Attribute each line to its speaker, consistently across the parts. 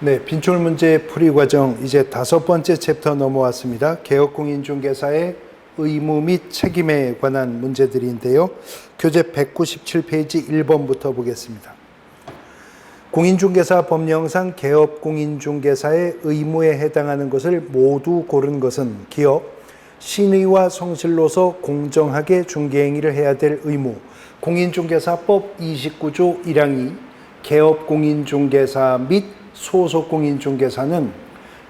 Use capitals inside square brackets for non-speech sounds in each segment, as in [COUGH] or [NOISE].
Speaker 1: 네, 빈출 문제 풀이 과정 이제 다섯 번째 챕터 넘어왔습니다. 개업공인중개사의 의무 및 책임에 관한 문제들인데요. 교재 197페이지 1번부터 보겠습니다. 공인중개사 법령상 개업공인중개사의 의무에 해당하는 것을 모두 고른 것은 기업, 신의와 성실로서 공정하게 중개행위를 해야 될 의무, 공인중개사법 29조 1항 2, 개업공인중개사 및 소속공인중개사는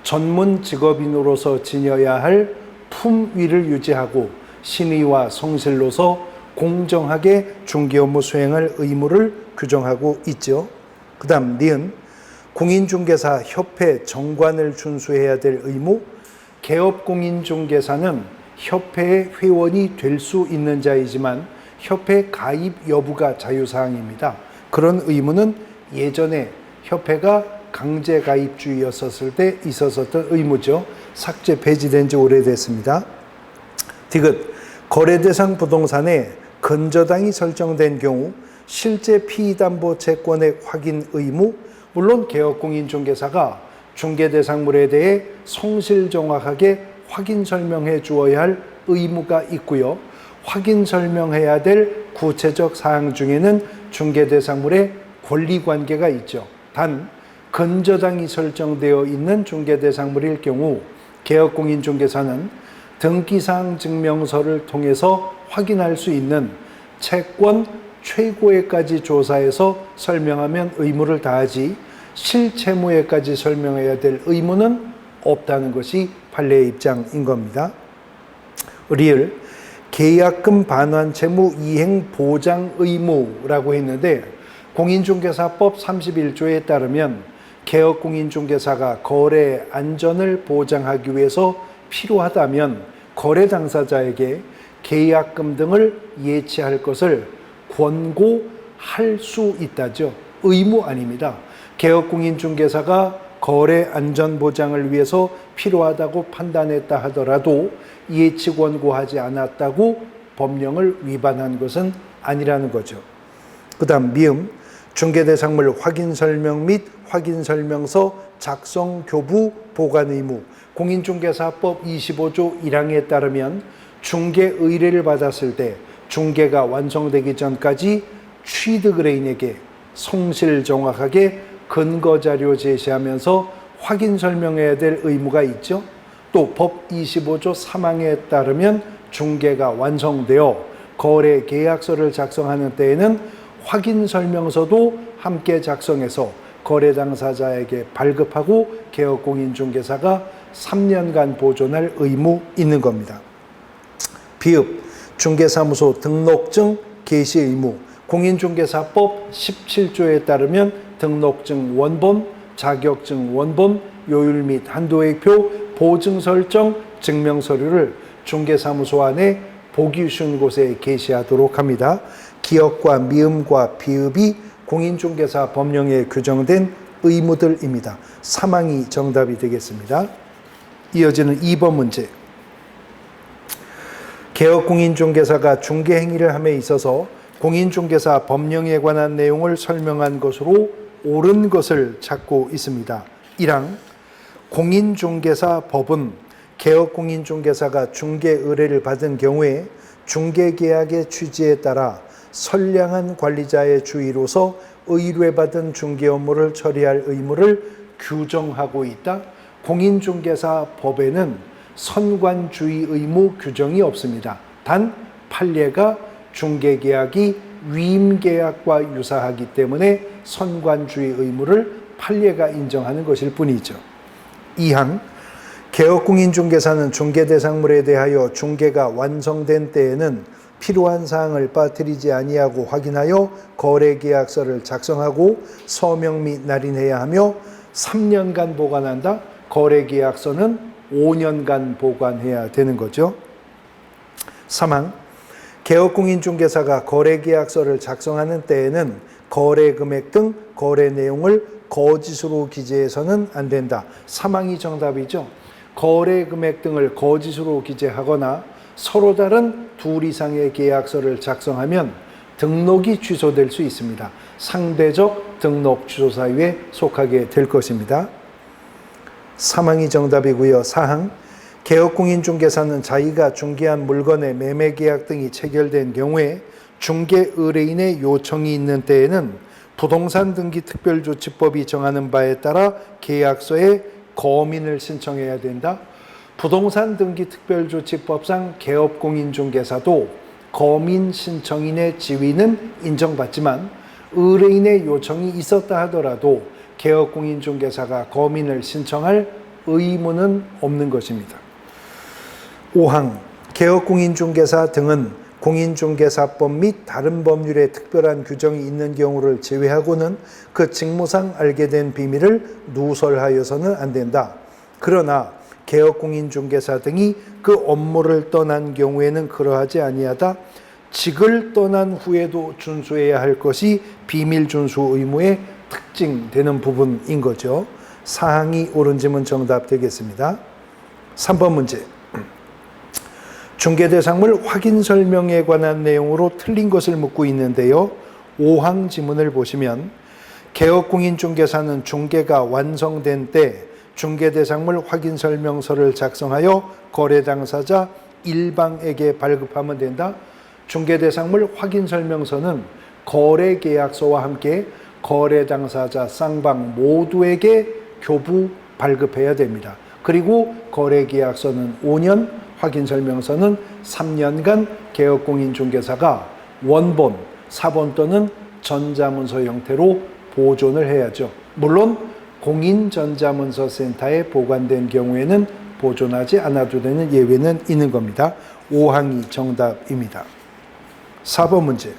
Speaker 1: 전문 직업인으로서 지녀야 할 품위를 유지하고 신의와 성실로서 공정하게 중개 업무 수행할 의무를 규정하고 있죠. 그 다음 니은 공인중개사 협회 정관을 준수해야 될 의무 개업공인중개사는 협회의 회원이 될 수 있는 자이지만 협회 가입 여부가 자유사항입니다. 그런 의무는 예전에 협회가 강제 가입주의였었을 때 있었었던 의무죠. 삭제 폐지된 지 오래됐습니다. 디귿 거래 대상 부동산에 근저당이 설정된 경우 실제 피담보 채권의 확인 의무 물론 개업공인 중개사가 중개 대상물에 대해 성실 정확하게 확인 설명해 주어야 할 의무가 있고요. 확인 설명해야 될 구체적 사항 중에는 중개 대상물의 권리 관계가 있죠. 단 근저당이 설정되어 있는 중개 대상물일 경우 개업공인 중개사는 등기사항 증명서를 통해서 확인할 수 있는 채권 최고액까지 조사해서 설명하면 의무를 다하지 실채무에까지 설명해야 될 의무는 없다는 것이 판례의 입장인 겁니다. 리을 계약금 반환 채무 이행 보장 의무라고 했는데 공인중개사법 31조에 따르면 개업 공인중개사가 거래 안전을 보장하기 위해서 필요하다면 거래 당사자에게 계약금 등을 예치할 것을 권고할 수 있다죠. 의무 아닙니다. 개업공인중개사가 거래 안전 보장을 위해서 필요하다고 판단했다 하더라도 예치 권고하지 않았다고 법령을 위반한 것은 아니라는 거죠. 그다음 미음 중개 대상물 확인 설명 및 확인 설명서 작성 교부 보관 의무 공인중개사법 25조 1항에 따르면 중개 의뢰를 받았을 때 중개가 완성되기 전까지 취득 의뢰인에게 성실 정확하게 근거 자료 제시하면서 확인 설명해야 될 의무가 있죠. 또 법 25조 3항에 따르면 중개가 완성되어 거래 계약서를 작성하는 때에는 확인 설명서도 함께 작성해서 거래 당사자에게 발급하고 개업 공인 중개사가 3년간 보존할 의무 있는 겁니다. 비읍 중개사무소 등록증 개시 의무 공인중개사법 17조에 따르면 등록증 원본, 자격증 원본, 요율 및 한도액표, 보증 설정, 증명 서류를 중개사무소 안에 보기 쉬운 곳에 게시하도록 합니다. 기억과 미음과 비읍이 공인중개사 법령에 규정된 의무들입니다. 사망이 정답이 되겠습니다. 이어지는 2번 문제. 개업공인중개사가 중개행위를 함에 있어서 공인중개사 법령에 관한 내용을 설명한 것으로 옳은 것을 찾고 있습니다. 1항 공인중개사 법은 개업공인중개사가 중개 의뢰를 받은 경우에 중개계약의 취지에 따라 선량한 관리자의 주의로서 의뢰받은 중개 업무를 처리할 의무를 규정하고 있다. 공인중개사 법에는 선관주의 의무 규정이 없습니다. 단 판례가 중개계약이 위임계약과 유사하기 때문에 선관주의 의무를 판례가 인정하는 것일 뿐이죠. 2항 개업공인중개사는 중개대상물에 대하여 중개가 완성된 때에는 필요한 사항을 빠뜨리지 아니하고 확인하여 거래 계약서를 작성하고 서명 및 날인해야 하며 3년간 보관한다. 거래 계약서는 5년간 보관해야 되는 거죠. 3항 개업공인중개사가 거래 계약서를 작성하는 때에는 거래 금액 등 거래 내용을 거짓으로 기재해서는 안 된다. 사망이 정답이죠. 거래 금액 등을 거짓으로 기재하거나 서로 다른 둘 이상의 계약서를 작성하면 등록이 취소될 수 있습니다. 상대적 등록 주소 사유에 속하게 될 것입니다. 사망이 정답이고요. 사항 개업공인중개사는 자기가 중개한 물건의 매매 계약 등이 체결된 경우에 중개 의뢰인의 요청이 있는 때에는 부동산 등기 특별조치법이 정하는 바에 따라 계약서에 거민을 신청해야 된다. 부동산 등기 특별조치법상 개업공인중개사도 거민 신청인의 지위는 인정받지만 의뢰인의 요청이 있었다 하더라도 개업공인중개사가 거민을 신청할 의무는 없는 것입니다. 5항 개업공인중개사 등은 공인중개사법 및 다른 법률에 특별한 규정이 있는 경우를 제외하고는 그 직무상 알게 된 비밀을 누설하여서는 안 된다. 그러나 개업공인 중개사 등이 그 업무를 떠난 경우에는 그러하지 아니하다. 직을 떠난 후에도 준수해야 할 것이 비밀 준수 의무의 특징되는 부분인 거죠. 사항이 옳은 지문 정답 되겠습니다. 3번 문제. 중개 대상물 확인 설명에 관한 내용으로 틀린 것을 묻고 있는데요. 5항 지문을 보시면 개업공인 중개사는 중개가 완성된 때 중개대상물 확인 설명서를 작성하여 거래 당사자 일방에게 발급하면 된다. 중개대상물 확인 설명서는 거래 계약서와 함께 거래 당사자 쌍방 모두에게 교부 발급해야 됩니다. 그리고 거래 계약서는 5년, 확인 설명서는 3년간 개업공인 중개사가 원본, 사본 또는 전자문서 형태로 보존을 해야죠. 물론 공인전자문서센터에 보관된 경우에는 보존하지 않아도 되는 예외는 있는 겁니다. 5항이 정답입니다. 4번 문제.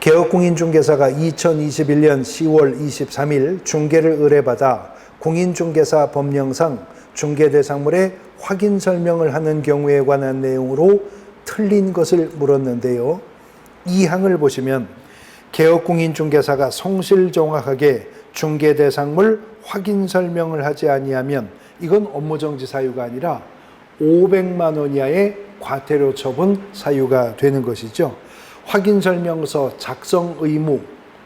Speaker 1: 개업공인중개사가 2021년 10월 23일 중개를 의뢰받아 공인중개사 법령상 중개대상물의 확인 설명을 하는 경우에 관한 내용으로 틀린 것을 물었는데요. 이 항을 보시면 개업공인중개사가 성실정확하게 중개 대상물 확인 설명을 하지 아니하면 이건 업무 정지 사유가 아니라 500만 원 이하의 과태료 처분 사유가 되는 것이죠. 확인 설명서 작성 의무,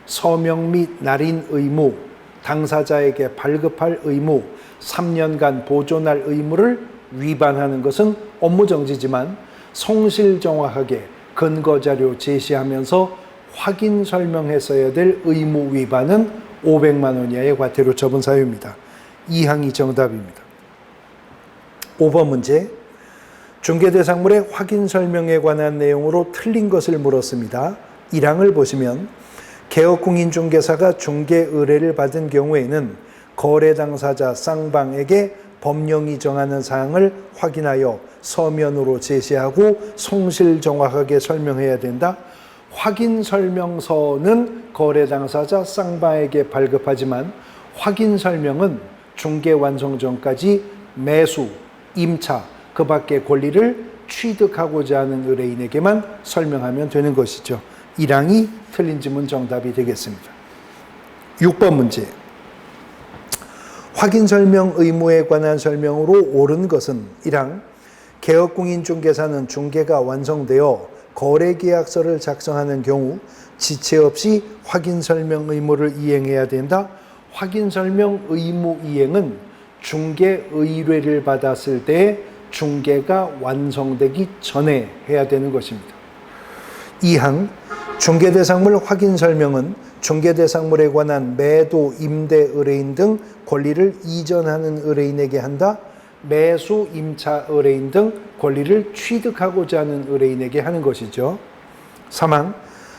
Speaker 1: 서명 및 날인 의무, 당사자에게 발급할 의무, 3년간 보존할 의무를 위반하는 것은 업무 정지지만 성실 정확하게 근거 자료 제시하면서 확인 설명했어야 될 의무 위반은 500만 원 이하의 과태료 처분 사유입니다. 이 항이 정답입니다. 5번 문제. 중개대상물의 확인 설명에 관한 내용으로 틀린 것을 물었습니다. 1항을 보시면 개업공인중개사가 중개 의뢰를 받은 경우에는 거래 당사자 쌍방에게 법령이 정하는 사항을 확인하여 서면으로 제시하고 성실 정확하게 설명해야 된다. 확인 설명서는 거래 당사자 쌍방에게 발급하지만 확인 설명은 중개 완성 전까지 매수, 임차, 그 밖의 권리를 취득하고자 하는 의뢰인에게만 설명하면 되는 것이죠. 1항이 틀린 지문 정답이 되겠습니다. 6번 문제. 확인 설명 의무에 관한 설명으로 옳은 것은 1항 개업공인중개사는 중개가 완성되어 거래 계약서를 작성하는 경우 지체 없이 확인 설명 의무를 이행해야 된다. 확인 설명 의무 이행은 중개 의뢰를 받았을 때 중개가 완성되기 전에 해야 되는 것입니다. 2항 중개 대상물 확인 설명은 중개 대상물에 관한 매도, 임대 의뢰인 등 권리를 이전하는 의뢰인에게 한다. 매수, 임차 의뢰인 등 권리를 취득하고자 하는 의뢰인에게 하는 것이죠. 3항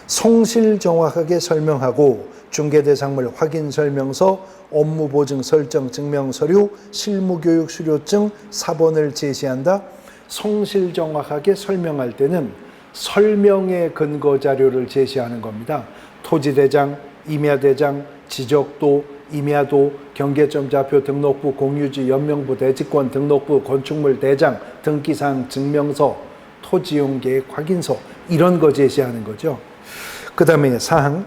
Speaker 1: 성실 정확하게 설명하고 중개 대상물 확인 설명서, 업무 보증 설정 증명 서류, 실무 교육 수료증 사본을 제시한다. 성실 정확하게 설명할 때는 설명의 근거 자료를 제시하는 겁니다. 토지 대장, 임야 대장, 지적도, 임야도, 경계점 좌표 등록부 공유지 연명부 대지권 등록부 건축물 대장 등기사항 증명서 토지용 계획 확인서 이런 거 제시하는 거죠. 그 다음에 사항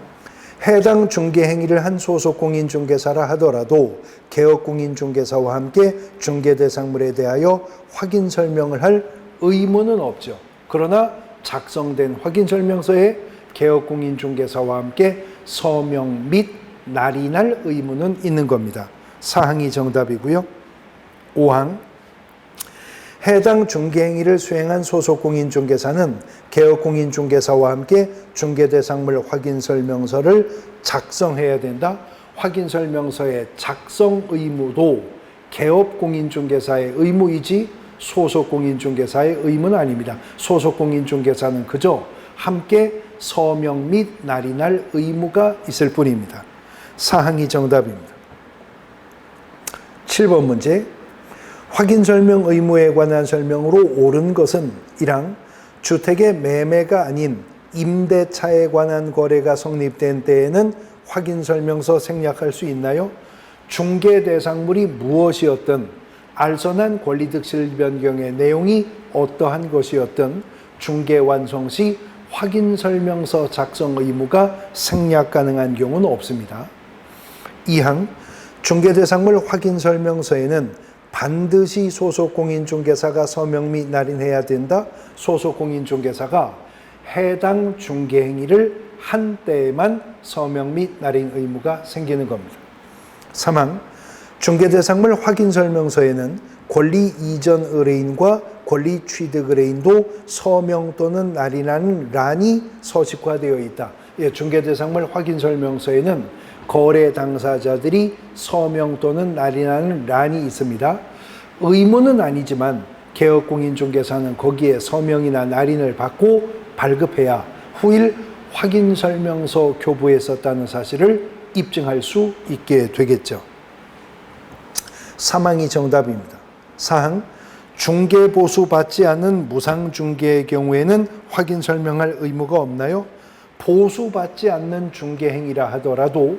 Speaker 1: 해당 중개 행위를 한 소속 공인중개사라 하더라도 개업 공인중개사와 함께 중개 대상물에 대하여 확인 설명을 할 의무는 없죠. 그러나 작성된 확인 설명서에 개업 공인중개사와 함께 서명 및 날인할 의무는 있는 겁니다. 사항이 정답이고요. 5항 해당 중개행위를 수행한 소속 공인중개사는 개업 공인중개사와 함께 중개대상물 확인설명서를 작성해야 된다. 확인설명서의 작성 의무도 개업 공인중개사의 의무이지 소속 공인중개사의 의무는 아닙니다. 소속 공인중개사는 그저 함께 서명 및 날인할 의무가 있을 뿐입니다. 사항이 정답입니다. 7번 문제. 확인 설명 의무에 관한 설명으로 옳은 것은 1항 주택의 매매가 아닌 임대차에 관한 거래가 성립된 때에는 확인 설명서 생략할 수 있나요? 중개 대상물이 무엇이었든 알선한 권리득실 변경의 내용이 어떠한 것이었든 중개 완성 시 확인 설명서 작성 의무가 생략 가능한 경우는 없습니다. 2항 중개대상물 확인 설명서에는 반드시 소속 공인중개사가 서명 및 날인해야 된다. 소속 공인중개사가 해당 중개행위를 한 때에만 서명 및 날인 의무가 생기는 겁니다. 3항 중개대상물 확인 설명서에는 권리 이전 의뢰인과 권리 취득 의뢰인도 서명 또는 날인하는 란이 서식화되어 있다. 예, 중개대상물 확인 설명서에는 거래 당사자들이 서명 또는 날인하는 란이 있습니다. 의무는 아니지만 개업공인중개사는 거기에 서명이나 날인을 받고 발급해야 후일 확인 설명서 교부에 썼다는 사실을 입증할 수 있게 되겠죠. 사망이 정답입니다. 사항 중개 보수 받지 않은 무상 중개의 경우에는 확인 설명할 의무가 없나요? 보수 받지 않는 중개 행위라 하더라도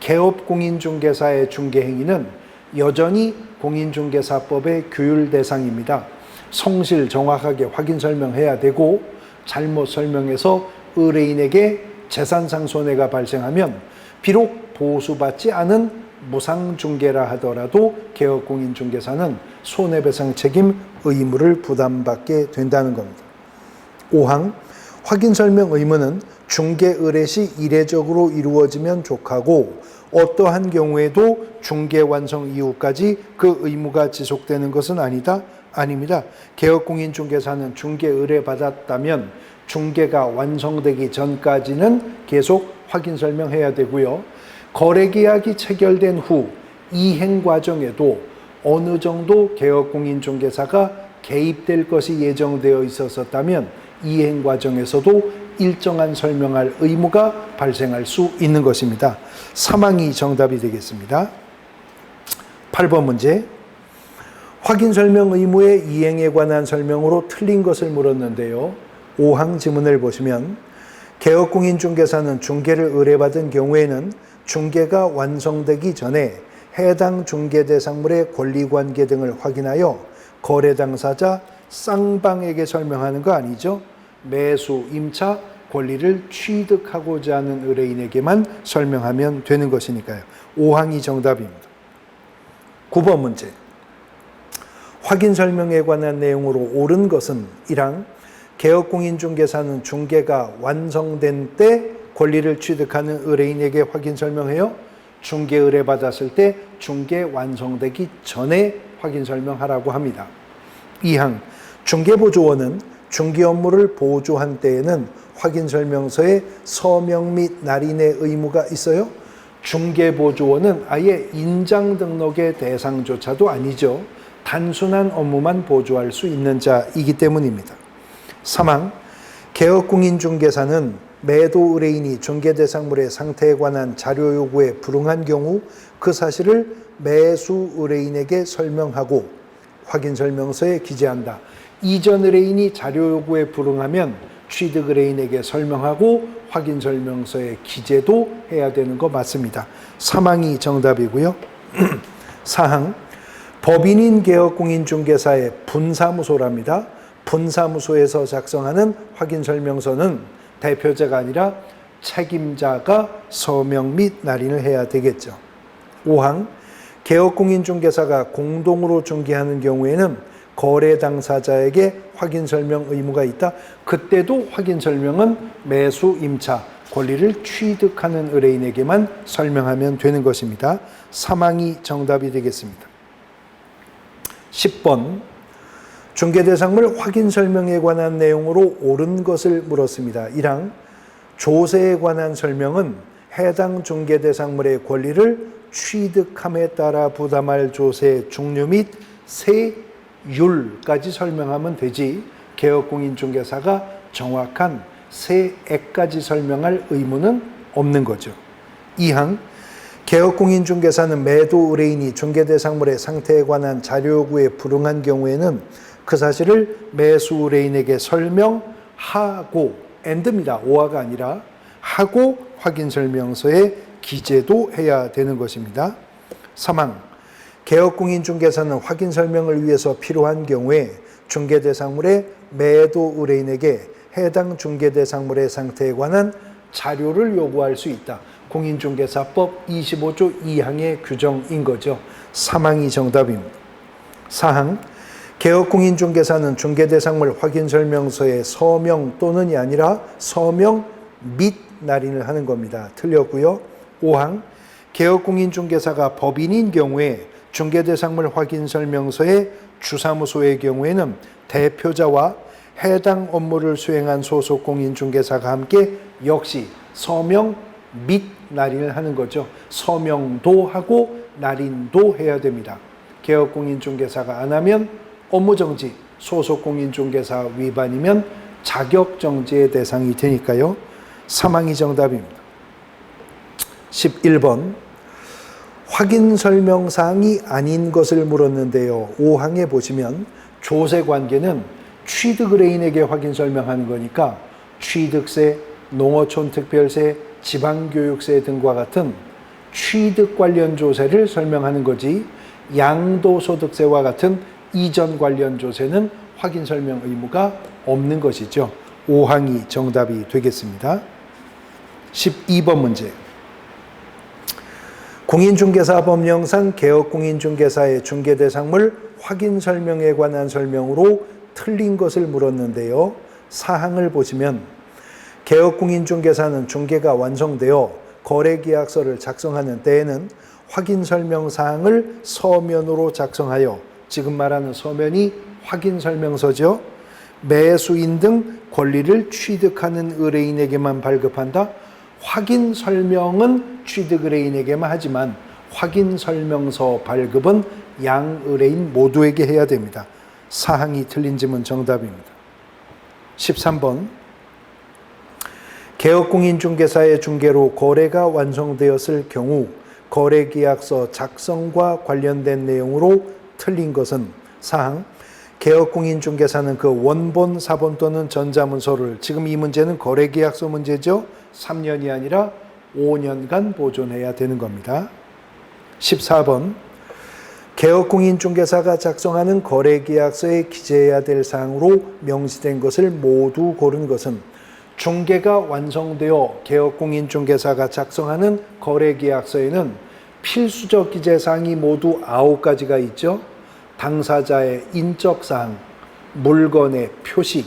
Speaker 1: 개업 공인중개사의 중개 행위는 여전히 공인중개사법의 규율 대상입니다. 성실 정확하게 확인 설명해야 되고 잘못 설명해서 의뢰인에게 재산상 손해가 발생하면 비록 보수받지 않은 무상중개라 하더라도 개업공인중개사는 손해배상 책임 의무를 부담받게 된다는 겁니다. 5항 확인 설명 의무는 중개 의뢰 시 이례적으로 이루어지면 족하고 어떠한 경우에도 중개 완성 이후까지 그 의무가 지속되는 것은 아니다. 아닙니다. 개업공인 중개사는 중개 의뢰 받았다면 중개가 완성되기 전까지는 계속 확인 설명해야 되고요. 거래 계약이 체결된 후 이행 과정에도 어느 정도 개업공인 중개사가 개입될 것이 예정되어 있었다면 이행 과정에서도 일정한 설명할 의무가 발생할 수 있는 것입니다. 사망이 정답이 되겠습니다. 8번 문제. 확인 설명 의무의 이행에 관한 설명으로 틀린 것을 물었는데요. 5항 지문을 보시면 개업공인 중개사는 중개를 의뢰받은 경우에는 중개가 완성되기 전에 해당 중개 대상물의 권리 관계 등을 확인하여 거래 당사자 쌍방에게 설명하는 거 아니죠? 매수, 임차, 권리를 취득하고자 하는 의뢰인에게만 설명하면 되는 것이니까요. 5항이 정답입니다. 9번 문제. 확인 설명에 관한 내용으로 옳은 것은 1항 개업공인중개사는 중개가 완성된 때 권리를 취득하는 의뢰인에게 확인 설명해요. 중개 의뢰 받았을 때 중개 완성되기 전에 확인 설명하라고 합니다. 2항 중개보조원은 중개 업무를 보조한 때에는 확인 설명서에 서명 및 날인의 의무가 있어요. 중개보조원은 아예 인장 등록의 대상조차도 아니죠. 단순한 업무만 보조할 수 있는 자이기 때문입니다. 3항 개업공인중개사는 매도 의뢰인이 중개대상물의 상태에 관한 자료 요구에 불응한 경우 그 사실을 매수 의뢰인에게 설명하고 확인 설명서에 기재한다. 이전 의뢰인이 자료 요구에 불응하면 취득 의뢰인에게 설명하고 확인 설명서에 기재도 해야 되는 거 맞습니다. 사망이 정답이고요. [CLEARS THROAT] 사항 법인인 개업공인중개사의 분사무소랍니다. 분사무소에서 작성하는 확인 설명서는 대표자가 아니라 책임자가 서명 및 날인을 해야 되겠죠. 5항 개업공인 중개사가 공동으로 중개하는 경우에는 거래 당사자에게 확인 설명 의무가 있다. 그때도 확인 설명은 매수 임차 권리를 취득하는 의뢰인에게만 설명하면 되는 것입니다. 사망이 정답이 되겠습니다. 10번 중개 대상물 확인 설명에 관한 내용으로 옳은 것을 물었습니다. 1항 조세에 관한 설명은 해당 중개 대상물의 권리를 취득함에 따라 부담할 조세 종류 및 세율까지 설명하면 되지 개업공인중개사가 정확한 세액까지 설명할 의무는 없는 거죠. 2항 개업공인중개사는 매도 의뢰인이 중개대상물의 상태에 관한 자료 요구에 불응한 경우에는 그 사실을 매수 의뢰인에게 설명하고 엔드입니다. 오화가 아니라 하고 확인 설명서에 기재도 해야 되는 것입니다. 3항 개업공인 중개사는 확인 설명을 위해서 필요한 경우에 중개 대상물의 매도 의뢰인에게 해당 중개 대상물의 상태에 관한 자료를 요구할 수 있다. 공인중개사법 25조 2항의 규정인 거죠. 3항이 정답입니다. 4항 개업공인중개사는 중개대상물 확인설명서에 서명 또는이 아니라 서명 및 날인을 하는 겁니다. 틀렸고요. 5항 개업공인중개사가 법인인 경우에 중개대상물 확인 설명서의 주사무소의 경우에는 대표자와 해당 업무를 수행한 소속 공인중개사가 함께 역시 서명 및 날인을 하는 거죠. 서명도 하고 날인도 해야 됩니다. 개업공인중개사가 안 하면 업무정지, 소속공인중개사 위반이면 자격정지의 대상이 되니까요. 사망이 정답입니다. 11번 확인 설명사항이 아닌 것을 물었는데요. 5항에 보시면 조세 관계는 취득 의뢰인에게 확인 설명하는 거니까 취득세, 농어촌 특별세, 지방교육세 등과 같은 취득 관련 조세를 설명하는 거지 양도소득세와 같은 이전 관련 조세는 확인 설명 의무가 없는 것이죠. 5항이 정답이 되겠습니다. 12번 문제. 공인중개사 법령상 개업공인중개사의 중개대상물 확인 설명에 관한 설명으로 틀린 것을 물었는데요. 사항을 보시면 개업공인중개사는 중개가 완성되어 거래계약서를 작성하는 때에는 확인 설명 사항을 서면으로 작성하여 지금 말하는 서면이 확인 설명서죠. 매수인 등 권리를 취득하는 의뢰인에게만 발급한다. 확인 설명은 취득 의뢰인에게만 하지만 확인 설명서 발급은 양 의뢰인 모두에게 해야 됩니다. 사항이 틀린 짐은 정답입니다. 13번 개업공인중개사의 중개로 거래가 완성되었을 경우 거래계약서 작성과 관련된 내용으로 틀린 것은 사항 개업공인중개사는 그 원본, 사본 또는 전자문서를 지금 이 문제는 거래계약서 문제죠. 3년이 아니라 5년간 보존해야 되는 겁니다. 14번 개업공인중개사가 작성하는 거래계약서에 기재해야 될 사항으로 명시된 것을 모두 고른 것은 중개가 완성되어 개업공인중개사가 작성하는 거래계약서에는 필수적 기재사항이 모두 아홉 가지가 있죠. 당사자의 인적사항, 물건의 표시,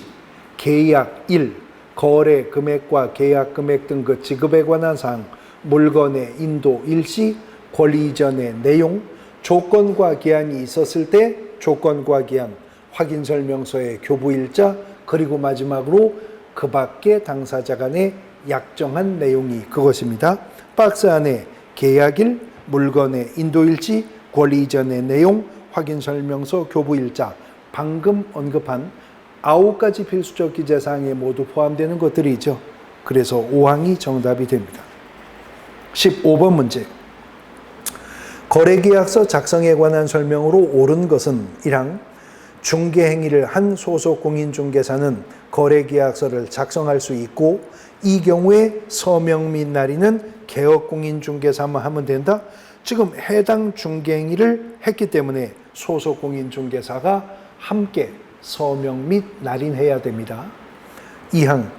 Speaker 1: 계약 1, 거래 금액과 계약 금액 등 그 지급에 관한 사항, 물건의 인도 일시, 권리 이전의 내용, 조건과 기한이 있었을 때 조건과 기한, 확인 설명서의 교부 일자, 그리고 마지막으로 그 밖에 당사자 간의 약정한 내용이 그것입니다. 박스 안에 계약일, 물건의 인도일지, 권리 이전의 내용, 확인 설명서, 교부 일자, 방금 언급한 아홉 가지 필수적 기재사항에 모두 포함되는 것들이죠. 그래서 5항이 정답이 됩니다. 15번 문제. 거래계약서 작성에 관한 설명으로 옳은 것은 1항 중개 행위를 한 소속 공인중개사는 거래계약서를 작성할 수 있고 이 경우에 서명 및 날인은 개업 공인중개사만 하면 된다. 지금 해당 중개 행위를 했기 때문에 소속 공인중개사가 함께 서명 및 날인해야 됩니다. 2항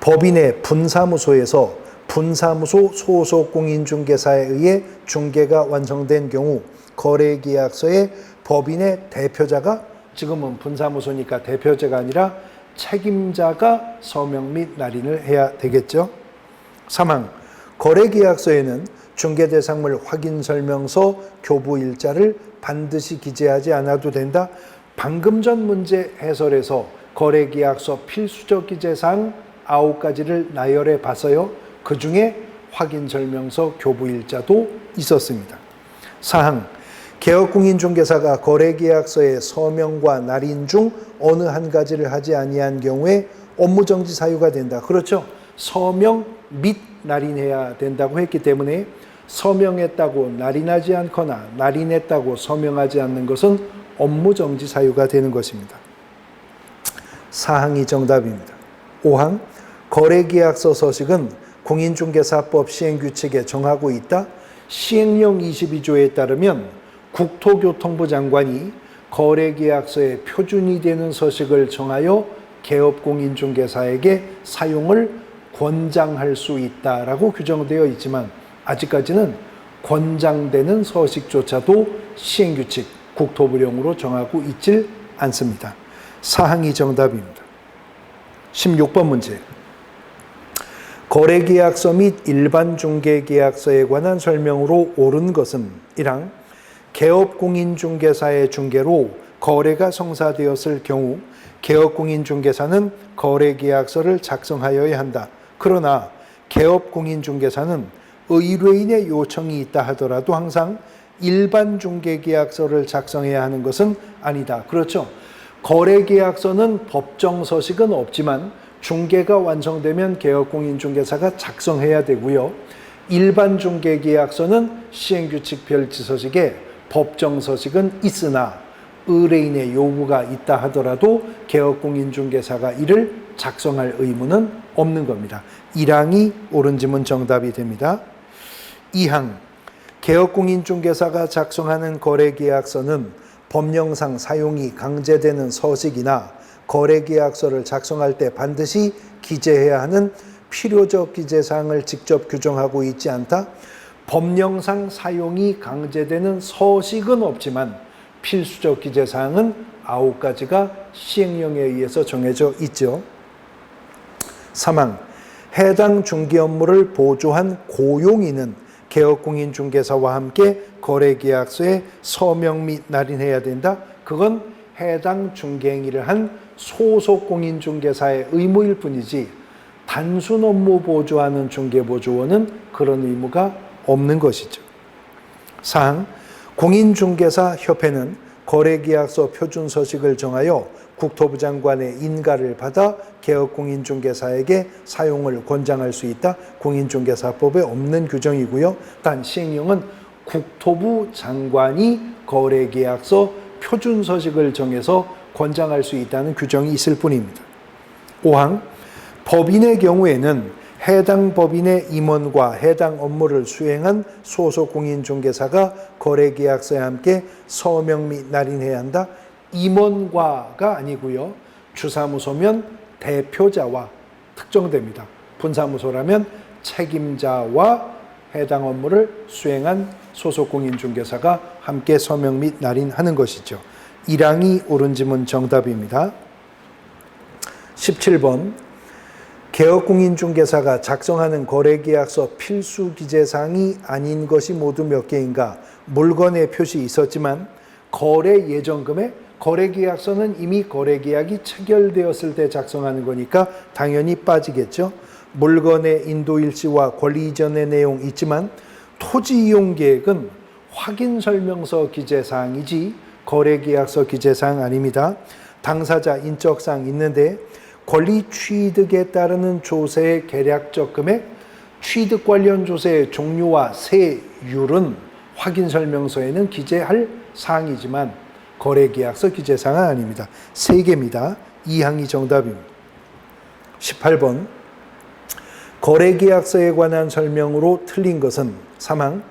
Speaker 1: 법인의 분사무소에서 분사무소 소속 공인중개사에 의해 중개가 완성된 경우 거래계약서에 법인의 대표자가 지금은 분사무소니까 대표자가 아니라 책임자가 서명 및 날인을 해야 되겠죠. 사망. 거래계약서에는 중개대상물 확인 설명서 교부 일자를 반드시 기재하지 않아도 된다. 방금 전 문제 해설에서 거래계약서 필수적 기재사항 아홉 가지를 나열해 봤어요. 그 중에 확인 설명서 교부 일자도 있었습니다. 사항. 개업공인중개사가 거래계약서의 서명과 날인 중 어느 한 가지를 하지 아니한 경우에 업무정지 사유가 된다. 그렇죠? 서명 및 날인해야 된다고 했기 때문에 서명했다고 날인하지 않거나 날인했다고 서명하지 않는 것은 업무 정지 사유가 되는 것입니다. 사항이 정답입니다. 5항 거래계약서 서식은 공인중개사법 시행규칙에 정하고 있다. 시행령 22조에 따르면 국토교통부 장관이 거래계약서의 표준이 되는 서식을 정하여 개업공인중개사에게 사용을 권장할 수 있다라고 규정되어 있지만 아직까지는 권장되는 서식조차도 시행규칙 국토부령으로 정하고 있질 않습니다. 사항이 정답입니다. 16번 문제. 거래계약서 및 일반 중개계약서에 관한 설명으로 옳은 것은 1항 개업공인중개사의 중개로 거래가 성사되었을 경우 개업공인중개사는 거래계약서를 작성하여야 한다. 그러나 개업공인중개사는 의뢰인의 요청이 있다 하더라도 항상 일반 중개 계약서를 작성해야 하는 것은 아니다. 그렇죠. 거래 계약서는 법정 서식은 없지만 중개가 완성되면 개업공인중개사가 작성해야 되고요. 일반 중개 계약서는 시행규칙 별지 서식에 법정 서식은 있으나 의뢰인의 요구가 있다 하더라도 개업공인중개사가 이를 작성할 의무는 없는 겁니다. 1항이 옳은 지문 정답이 됩니다. 2항 개업공인중개사가 작성하는 거래계약서는 법령상 사용이 강제되는 서식이나 거래계약서를 작성할 때 반드시 기재해야 하는 필요적 기재사항을 직접 규정하고 있지 않다. 법령상 사용이 강제되는 서식은 없지만 필수적 기재사항은 아홉 가지가 시행령에 의해서 정해져 있죠. 사망. 해당 중개 업무를 보조한 고용인은 개업공인중개사와 함께 거래계약서에 서명 및 날인해야 된다. 그건 해당 중개행위를 한 소속공인중개사의 의무일 뿐이지 단순 업무 보조하는 중개보조원은 그런 의무가 없는 것이죠. 사항 공인중개사 협회는 거래계약서 표준 서식을 정하여 국토부 장관의 인가를 받아 개업 공인중개사에게 사용을 권장할 수 있다. 공인중개사법에 없는 규정이고요. 단 시행령은 국토부 장관이 거래계약서 표준 서식을 정해서 권장할 수 있다는 규정이 있을 뿐입니다. 5항 법인의 경우에는 해당 법인의 임원과 해당 업무를 수행한 소속 공인중개사가 거래계약서에 함께 서명 및 날인해야 한다. 임원과가 아니고요. 주사무소면 대표자와 특정됩니다. 분사무소라면 책임자와 해당 업무를 수행한 소속 공인중개사가 함께 서명 및 날인하는 것이죠. 1항이 옳은 지문 정답입니다. 17번 개업공인중개사가 작성하는 거래계약서 필수 기재사항이 아닌 것이 모두 몇 개인가 물건의 표시 있었지만 거래 예정금에 거래계약서는 이미 거래계약이 체결되었을 때 작성하는 거니까 당연히 빠지겠죠. 물건의 인도일시와 권리 이전의 내용 있지만 토지 이용 계획은 확인 설명서 기재 사항이지 거래 계약서 기재 사항 아닙니다. 당사자 인적 사항 있는데 권리 취득에 따르는 조세의 계략적 금액, 취득 관련 조세의 종류와 세율은 확인 설명서에는 기재할 사항이지만 거래계약서 기재사항은 아닙니다. 세 개입니다. 2항이 정답입니다. 18번 거래계약서에 관한 설명으로 틀린 것은 3항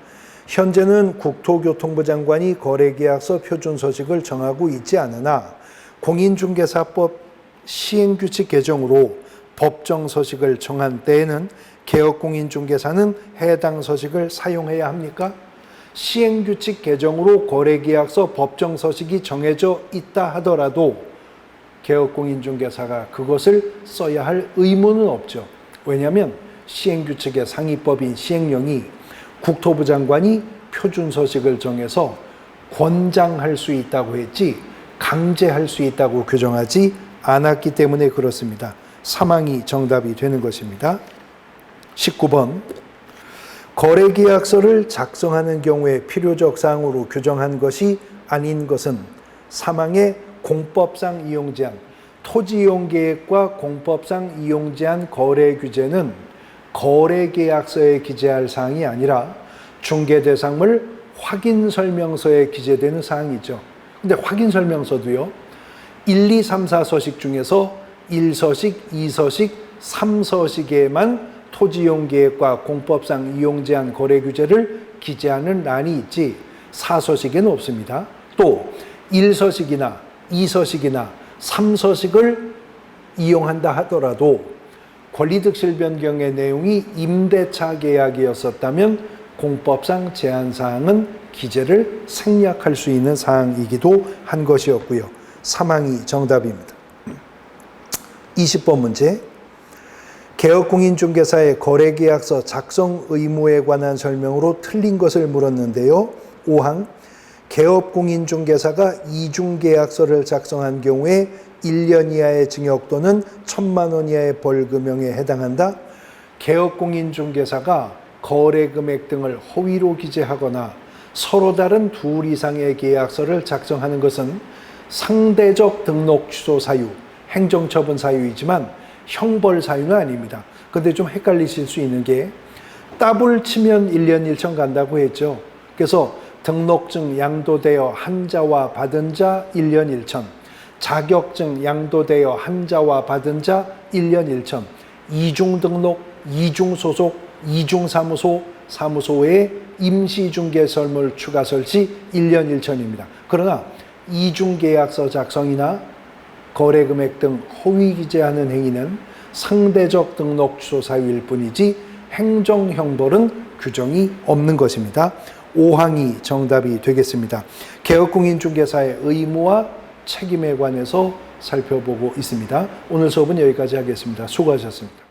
Speaker 1: 현재는 국토교통부 장관이 거래계약서 표준 서식을 정하고 있지 않으나 공인중개사법 시행규칙 개정으로 법정 서식을 정한 때에는 개업공인중개사는 해당 서식을 사용해야 합니까? 시행규칙 개정으로 거래계약서 법정 서식이 정해져 있다 하더라도 개업공인중개사가 그것을 써야 할 의무는 없죠. 왜냐하면 시행규칙의 상위법인 시행령이 국토부 장관이 표준 서식을 정해서 권장할 수 있다고 했지 강제할 수 있다고 규정하지 않았기 때문에 그렇습니다. 사망이 정답이 되는 것입니다. 19번 거래 계약서를 작성하는 경우에 필요적 사항으로 규정한 것이 아닌 것은 사망의 공법상 이용 제한, 토지 이용 계획과 공법상 이용 제한 거래 규제는 거래 계약서에 기재할 사항이 아니라 중개 대상물 확인 설명서에 기재되는 사항이죠. 근데 확인 설명서도요. 1, 2, 3, 4서식 중에서 1서식, 2서식, 3서식에만 토지이용 계획과 공법상 이용 제한 거래 규제를 기재하는 란이 있지 4서식에는 없습니다. 또 1서식이나 2서식이나 3서식을 이용한다 하더라도 권리득실 변경의 내용이 임대차 계약이었었다면 공법상 제한 사항은 기재를 생략할 수 있는 사항이기도 한 것이었고요. 사망이 정답입니다. 20번 문제. 개업공인중개사의 거래계약서 작성 의무에 관한 설명으로 틀린 것을 물었는데요. 5항 개업공인중개사가 이중계약서를 작성한 경우에 1년 이하의 징역 또는 1천만 원 이하의 벌금형에 해당한다. 개업공인중개사가 거래 금액 등을 허위로 기재하거나 서로 다른 둘 이상의 계약서를 작성하는 것은 상대적 등록 취소 사유, 행정처분 사유이지만 형벌 사유는 아닙니다. 근데 좀 헷갈리실 수 있는 게 따블 치면 1년 1천 간다고 했죠. 그래서 등록증 양도되어 한자와 받은 자 1년 1천, 자격증 양도되어 한자와 받은 자 1년 1천, 이중 등록, 이중 소속, 이중 사무소, 사무소의 임시중개설물 추가 설치 1년 1천입니다. 그러나 이중계약서 작성이나 거래 금액 등 허위 기재하는 행위는 상대적 등록 취소 사유일 뿐이지 행정 형벌은 규정이 없는 것입니다. 5항이 정답이 되겠습니다. 개업공인중개사의 의무와 책임에 관해서 살펴보고 있습니다. 오늘 수업은 여기까지 하겠습니다. 수고하셨습니다.